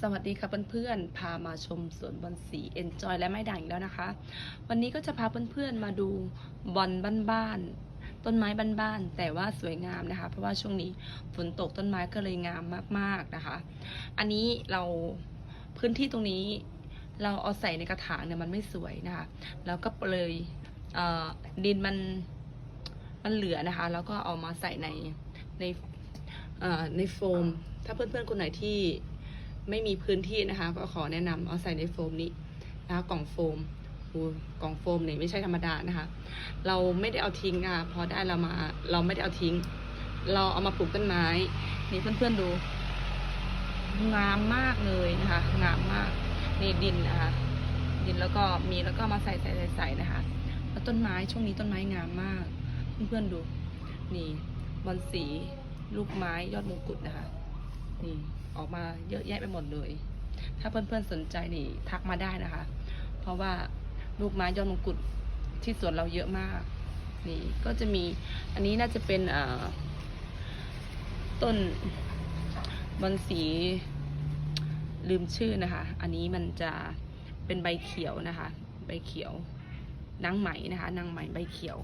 สวัสดีค่ะเพื่อนๆ พามาชมสวนบอลสี Enjoy และไม้ด่างอีกแล้วนะคะ วันนี้ก็จะพาเพื่อนๆมาดูบอลบ้านๆ ต้นไม้บ้านๆ แต่ว่าสวยงามนะคะ เพราะว่าช่วงนี้ฝนตกต้นไม้ก็เลยงามมากๆนะคะ อันนี้เราพื้นที่ตรงนี้เราเอาใส่ในกระถางเนี่ยมันไม่สวยนะคะ แล้วก็เลยเดินมันมันเหลือนะคะ แล้วก็เอามาใส่ในในในโฟม ถ้าเพื่อนๆคนไหนที่ ไม่มีพื้นที่นะคะ ก็ขอแนะนำเอาใส่ในโฟมนี้นะคะกล่องโฟมโอ้กล่องโฟมเนี่ยไม่ใช่ธรรมดานะคะ เราไม่ได้เอาทิ้งค่ะพอได้เรามาเราไม่ได้เอาทิ้ง เราเอามาปลูกต้นไม้ นี่เพื่อนๆดู งามมากเลยนะคะ งามมากนี่ดินนะคะ ดินแล้วก็มีแล้วก็มาใส่ใส่ใส่ใส่นะคะ แล้วต้นไม้ช่วงนี้ต้นไม้งามมาก เพื่อนๆดู นี่บอนสี ลูกไม้ยอดมงกุฎนะคะ นี่ ออกมาเยอะแยะไปหมดเลย ถ้าเพื่อนๆสนใจนี่ทักมาได้นะคะ เพราะว่าลูกไม้ยอดมงกุฎที่สวนเราเยอะมาก นี่ก็จะมีอันนี้น่าจะเป็นต้นบอนสีลืมชื่อนะคะ อันนี้มันจะเป็นใบเขียวนะคะ ใบเขียวนางไหมนะคะนางไหมใบเขียว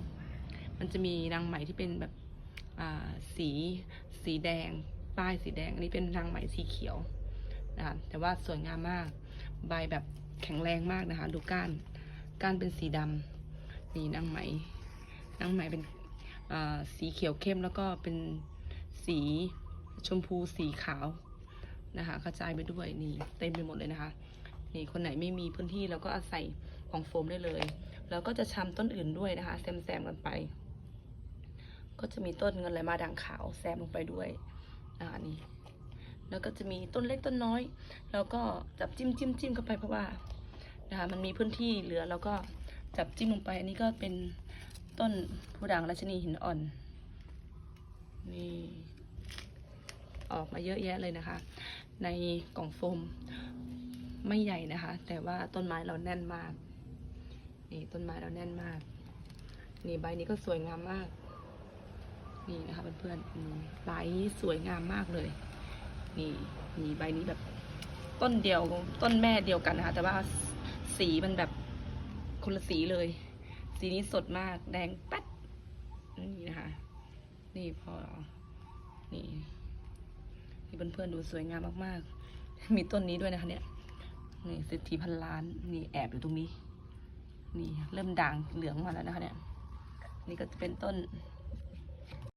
มันจะมีนางไหมที่เป็นแบบสีสีแดง ป้ายสีแดง อันนี้เป็นนางไหมสีเขียวนะคะแต่ว่าสวยงามมาก ใบแบบแข็งแรงมากนะคะ ดูก้าน ก้านเป็นสีดำนี่นางไหมนางไหมเป็นสีเขียวเข้มแล้วก็เป็นสีชมพูสีขาวนะคะกระจายไปด้วยนี่เต็มไปหมดเลยนะคะนี่คนไหนไม่มีพื้นที่เราก็อาศัยของโฟมได้เลย แล้วก็จะชำต้นอื่นด้วยนะคะแซมๆกันไป ก็จะมีต้นเงินไหลมาด่างขาวแซมลงไปด้วย อ่านี่ แล้วก็จะมีต้นเล็กต้นน้อย แล้วก็จับจิ้มจิ้มจิ้มเข้าไปเพราะว่านะคะมันมีพื้นที่เหลือแล้วก็จับจิ้มลงไปอันนี้ก็เป็นต้นผู้ด่างราชนีหินอ่อน นี่ออกมาเยอะแยะเลยนะคะ ในกล่องโฟมไม่ใหญ่นะคะ แต่ว่าต้นไม้เราแน่นมาก นี่ต้นไม้เราแน่นมาก นี่ใบนี้ก็สวยงามมาก นี่นะคะเพื่อนๆอืมใบสวยงามมากเลย นี่นี่ใบนี้แบบต้นเดียวต้นแม่เดียวกันนะคะ แต่ว่าสีมันแบบคนละสีเลย สีนี้สดมากแดงแป๊ดนี่นะคะ นี่พอ นี่นี่เพื่อนๆดูสวยงามมากๆ มีต้นนี้ด้วยนะคะ เนี่ยนี่สิทธิพันล้านนี่แอบอยู่ตรงนี้ นี่เริ่มด่างเหลืองมาแล้วนะคะ เนี่ย นี่ก็จะเป็นต้น